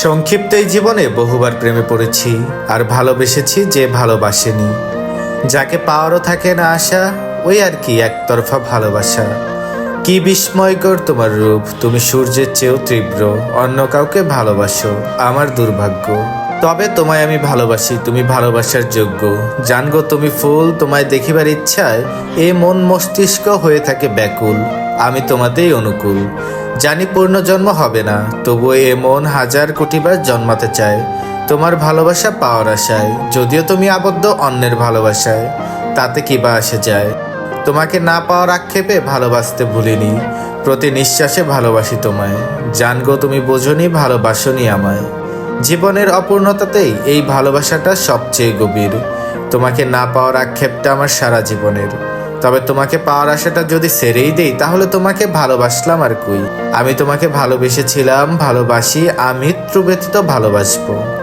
সংক্ষিপ্ত এই জীবনে বহুবার প্রেমে পড়েছি আর ভালোবেসেছি যে ভালোবাসেনি। যাকে পাওয়ারও থাকে না আশা, ওই আর কি একতরফা ভালোবাসা। কি বিস্ময়কর তোমার রূপ, তুমি সূর্যের চেয়েও তীব্র, অন্য কাউকে ভালোবাসো, আমার দুর্ভাগ্য। তবে তোমায় আমি ভালোবাসি, তুমি ভালোবাসার যোগ্য। জানগো তুমি ফুল, তোমায় দেখিবার ইচ্ছায় এ মন মস্তিষ্ক হয়ে থাকে ব্যাকুল, আমি তোমাতেই অনুকূল। জানি পূর্ণজন্ম হবে না। তবুও এ মন হাজার কোটিবার জন্মাতে চায়। তোমার ভালোবাসা পাওয়ার আশায়। যদিও তুমি আবদ্ধ অন্যের ভালোবাসায়, তাতে কি বা আসে যায়। তোমাকে না পাওয়ার আক্ষেপে ভালোবাসতে ভুলিনি। প্রতি নিঃশ্বাসে ভালোবাসি তোমায়। জানগো তুমি বোঝনি, ভালোবাসনি আমায়। জীবনের অপূর্ণতাতেই এই ভালোবাসাটা সবচেয়ে গভীর। তোমাকে না পাওয়ার আক্ষেপটা আমার সারা জীবনের। তবে তোমাকে পাওয়ার আশাটা যদি সেরেই দেই, তাহলে তোমাকে ভালোবাসলাম আর কই? আমি তোমাকে ভালোবেসেছিলাম, ভালোবাসি, আমি ব্যতীত ভালোবাসবো।